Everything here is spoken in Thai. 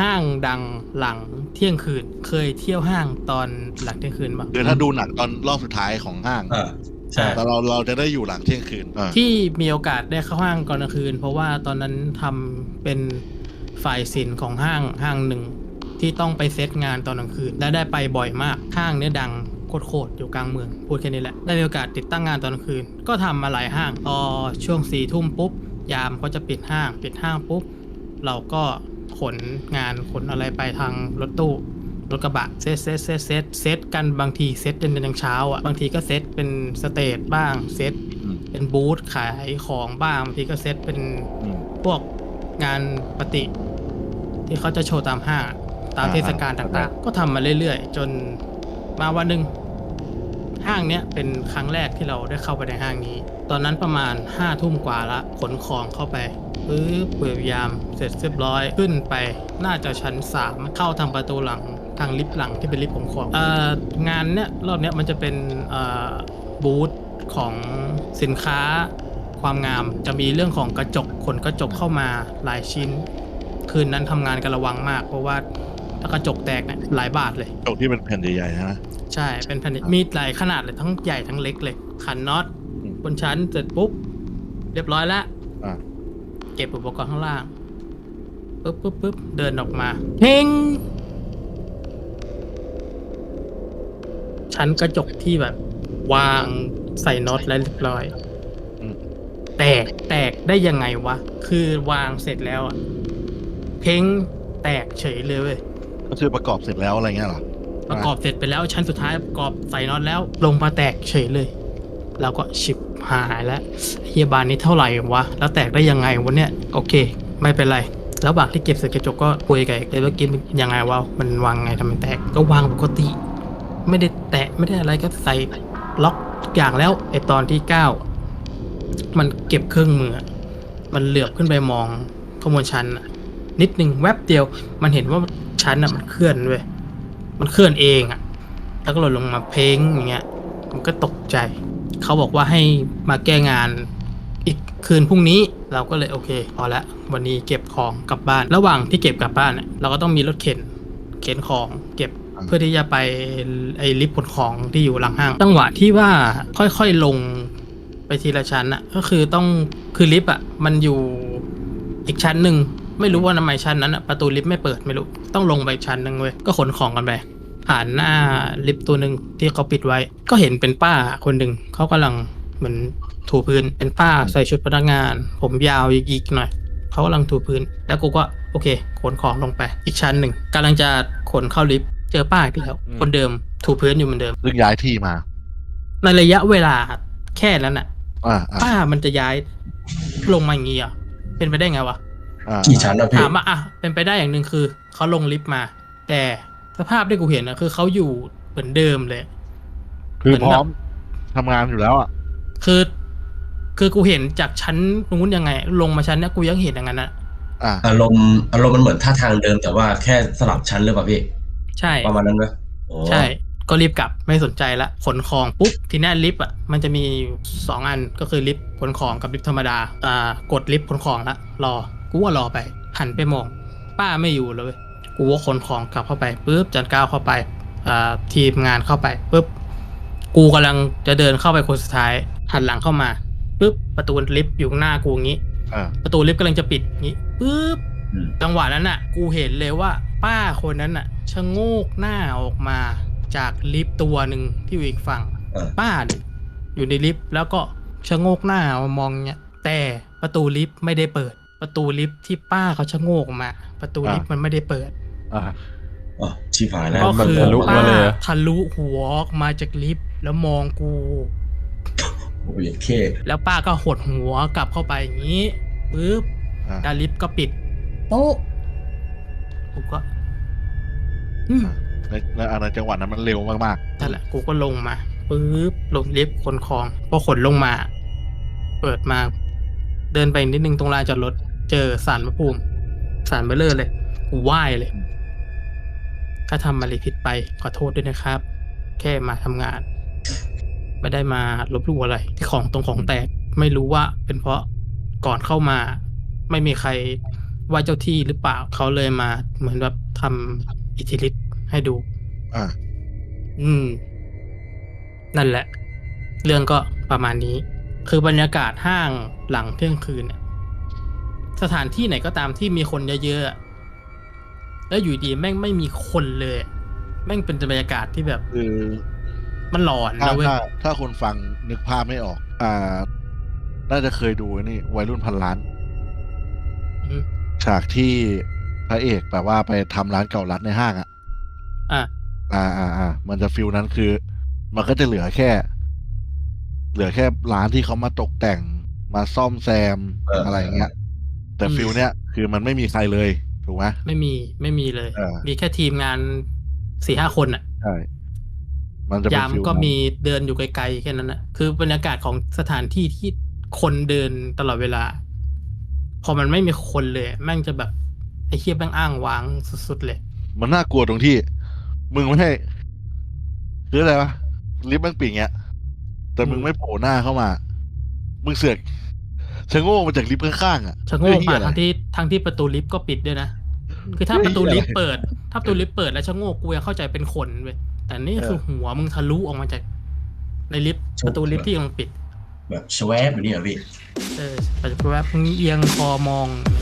ห้างดังหลังเที่ยงคืน เคยเที่ยวห้างตอนหลังเที่ยงคืนปะคือถ้าดูหนังตอนรอบสุดท้ายของห้างอ่าใช่แต่เราเราจะได้อยู่หลังเที่ยงคืนอ่าที่มีโอกาสได้เข้าห้างก่อนกลางคืน เพราะว่าตอนนั้นทำเป็นฝ่ายศิลป์ของห้างห้างหนึ่งที่ต้องไปเซตงานตอนกลางคืนและได้ไปบ่อยมากห้างเนี้ยดังโคตรๆอยู่กลางเมืองพูดแค่นี้แหละ ได้มีโอกาสติดตั้งงานตอนกลางคืน ก็ทำมาหลายห้างพอช่วงสี่ทุ่มปุ๊บ ยามก็จะปิดห้าง ปิดห้างปุ๊บ เราก็ ขนงานขนอะไรไปทางรถตู้รถกระบะเซตเซตเซตเซตเซตกันบางทีเซตจนยังเช้าอะบางทีก็เซตเป็นสเตจบ้างเซตอืมเป็นบูธขายของบ้างบางทีก็เซตเป็นอืมพวกงานปฏิ ที่เขาจะโชว์ตามห้างตามอ่าเทศกาลต่างๆ ก็ทำมาเรื่อยๆ จนมาวันหนึ่งห้างเนี้ยเป็นครั้งแรกที่เราได้เข้าไปในห้างนี้ ตอนนั้นประมาณห้าทุ่มกว่าละขนของเข้าไปปึ๊บเปิดยามเสร็จเรียบร้อยขึ้นไป น่าจะชั้น 3 เข้าทางประตูหลังทางลิฟต์หลังที่เป็นลิฟต์ของของเอ่องานเนี้ยรอบเนี้ยมันจะเป็นเอ่อบูธของสินค้าความงามจะมีเรื่องของกระจกขนกระจกเข้ามาหลายชิ้น คืนนั้นทำงานกันระวังมาก เพราะว่าถ้ากระจกแตกเนี่ยหลายบาทเลยจกที่เป็นแผ่นใหญ่ๆนะใช่เป็นแผ่นมีหลายขนาดเลยทั้งใหญ่ทั้งเล็กเลยขันน็อตอืม บนชั้นเสร็จปุ๊บ เรียบร้อยแล้วอ่าเก็บอุปกรณ์ข้างล่างปุ๊บปุ๊บปุ๊บเดินออกมาเพ่งชั้นกระจกที่แบบ วางใส่น็อตแล้วเรียบร้อย อืม แตกแตกได้ยังไงวะ คือวางเสร็จแล้วอะเพ่งแตกเฉยเลยเว้ย ก็คือประกอบเสร็จแล้วอะไรเงี้ยเหรอประกอบเสร็จไปแล้วชั้นสุดท้ายประกอบใส่น็อตแล้ว ลงมาแตกเฉยเลย แล้วก็ชิบหายแล้วเฮียบานนี้เท่าไหร่วะ แล้วแตกได้ยังไงวะเนี่ย โอเค ไม่เป็นไรแล้วบางที่เก็บเศษกระจกก็คุยกับเลยว่ากินยังไงวะมันวางไงทำไมแตกก็วางปกติ ไม่ได้แตะไม่ได้อะไรก็ใส่ล็อกทุกอย่างแล้วไอตอนที่เก้ามันเก็บเครื่องมือ มันเหลือบขึ้นไปมองข้างบนชั้นนิดนึงแวบเดียว มันเห็นว่าชั้นน่ะมันเคลื่อนเว้ยมันเคลื่อนเองอะ แล้วก็หล่นลงมาเพลงอย่างเงี้ย มันก็ตกใจ เขาบอกว่าให้มาแก้งานอีกคืนพรุ่งนี้เราก็เลยโอเคพอละวันนี้เก็บของกลับบ้าน ระหว่างที่เก็บกลับบ้านเนี่ยเราก็ต้องมีรถเข็นเข็นของเก็บเพื่อที่จะไปไอ้ลิฟต์ขนของที่อยู่หลังห้างจังหวะที่ว่าค่อยๆลงไปทีละชั้นอะก็คือต้องคือลิฟต์อะมันอยู่อีกชั้นหนึ่งไม่รู้ว่าทำไมชั้นนั้นอะประตูลิฟต์ไม่เปิดไม่รู้ต้องลงไปอีกชั้นหนึ่งเว้ยก็ขนของกันไป ผ่านหน้าลิฟต์ตัวหนึ่งที่เขาปิดไว้ ก็เห็นเป็นป้าคนหนึ่งเขากำลังเหมือนถูพื้นเป็นป้าใส่ชุดพนักงาน ผมยาวยิกๆหน่อยเขากำลังถูพื้น แล้วกูก็โอเค ขนของลงไป อีกชั้นหนึ่งกำลังจะขนเข้าลิฟต์เจอป้าอีกแล้วอืมคนเดิมถูพื้นอยู่เหมือนเดิมซึ่งย้ายที่มา ในระยะเวลาแค่นั้นน่ะอ่าอ่าป้ามันจะย้ายลงมาอย่างงี้อะเป็นไปได้ไงวะอ่ากี่ชั้นนะพี่ถามว่าอะเป็นไปได้อย่างหนึ่งคือเขาลงลิฟต์มา แต่ สภาพที่กูเห็นนะคือเขาอยู่เหมือนเดิมเลย คือพร้อมทำงานอยู่แล้วอะ คือ คือกูเห็นจากชั้นนู้นยังไง ลงมาชั้นเนี้ยกูยังเห็นอย่างนั้นนะอ่าอารมณ์อารมณ์มันเหมือนท่าทางเดิมแต่ว่าแค่สลับชั้นหรือเปล่าพี่ ใช่ประมาณนั้นไหมโอ้ใช่ ก็รีบกลับไม่สนใจละขนของปุ๊บทีนี้ลิฟต์อะมันจะมีสองอันก็คือลิฟต์ขนของกับลิฟต์ธรรมดาอ่ากดลิฟต์ขนของละรอกูว่ารอไปหันไปมอง ป้าไม่อยู่เลย เว้ยกูว่าขนของกลับเข้าไปปุ๊บจันก้าวเข้าไปอ่าทีมงานเข้าไปปุ๊บกูกำลังจะเดินเข้าไปคนสุดท้ายหันหลังเข้ามาปุ๊บประตูลิฟต์อยู่ข้างหน้ากูอย่างงี้อ่าประตูลิฟต์กำลังจะปิดงี้ปุ๊บอืมจังหวะนั้นน่ะ กูเห็นเลยว่า ป้าคนนั้นน่ะชะโงกหน้าออกมาจากลิฟต์ตัวหนึ่งที่อยู่อีกฝั่งเออป้าเนี่ยอยู่ในลิฟต์แล้วก็ชะโงกหน้ามามองเนี่ยแต่ประตูลิฟต์ไม่ได้เปิด ประตูลิฟต์ที่ป้าเขาชะโงกออกมา ประตูลิฟต์มันไม่ได้เปิดอ่าอ๋อชิบหายแล้วก็คือมันทะลุป้ามาเลยเหรอทะลุหัวออกมาจากลิฟต์แล้วมองกูโอ้ยเคแล้วป้าก็หดหัวกลับเข้าไปอย่างนี้ปุ๊บอ่าแล้วลิฟต์ก็ปิดโป๊ะกูก็อืมในในอันในจังหวะนั้นมันเร็วมากนั่นแหละกูก็ลงมาปุ๊บลงลิฟต์ขนของพอขนลงมา เปิดมา เดินไปนิดนึงตรงลานจอดรถ เจอสารพระภูมิสารเบลเลอร์เลยกูไหว้เลย ถ้าทำอะไรผิดไปขอโทษด้วยนะครับ แค่มาทำงาน ไม่ได้มาลบหลู่อะไร ที่ของตรงของแตกไม่รู้ว่า เป็นเพราะก่อนเข้ามา ไม่มีใครไหว้เจ้าที่หรือเปล่าเขาเลยมา เหมือนแบบทำอิทธิฤทธิ์ให้ดู อ่า อืม นั่นแหละ เรื่องก็ประมาณนี้ คือบรรยากาศห้างหลังเที่ยงคืนเนี่ย สถานที่ไหนก็ตามที่มีคนเยอะๆอะแล้วอยู่ดีแม่งไม่มีคนเลยอะแม่งเป็นบรรยากาศที่แบบคือมันหลอนถ้านะเว้ย ถ้าถ้าคนฟังนึกภาพไม่ออก อ่า น่าจะเคยดูไอ้นี่ วัยรุ่นพันล้าน อืม ฉากที่พระเอกแบบว่าไปทำร้านเก่ารัดในห้างอะ อะ อ่าอ่าอ่ามันจะฟิลนั้นคือ มันก็จะเหลือแค่ เหลือแค่ร้านที่เขามาตกแต่งมาซ่อมแซมเอออ อะไรอย่างเงี้ย แต่ฟิลเนี้ยคือมันไม่มีใครเลย ถูกไหมไม่มีไม่มีเลยเออมีแค่ทีมงานสี่ห้าคนอะใช่มันจะเป็นยามฟิลก็นั้นมีเดินอยู่ไกลๆแค่นั้นนะคือบรรยากาศของสถานที่ที่คนเดินตลอดเวลา พอมันไม่มีคนเลย แม่งจะแบบไอ้เคียแม่งอ้างว้างสุดๆเลย มันน่ากลัวตรงที่ มึงไม่ให้คืออะไรวะลิฟต์มันปิดเงี้ยแต่มึงอืมไม่โผล่หน้าเข้ามา มึงเสือก ชะโง่มาจากลิฟต์ข้างๆอะชะโงกเหี้มายอะไรทั้งที่ทั้งที่ประตูลิฟต์ก็ปิดด้วยนะ คือถ้าเฮ้ยประตูลิฟต์อะไรเปิด ถ้าประตูลิฟต์เปิดแล้วชะโงกกูยังเข้าใจเป็นคนเว้ยแต่นี่เออคือหัวมึงทะลุออกมาจาก ในลิฟต์ประตูลิฟต์ที่กำลังปิด แบบชแวบแบบนี้เหรอพี่เออแต่แวบมึงเอียงคอมองอะไร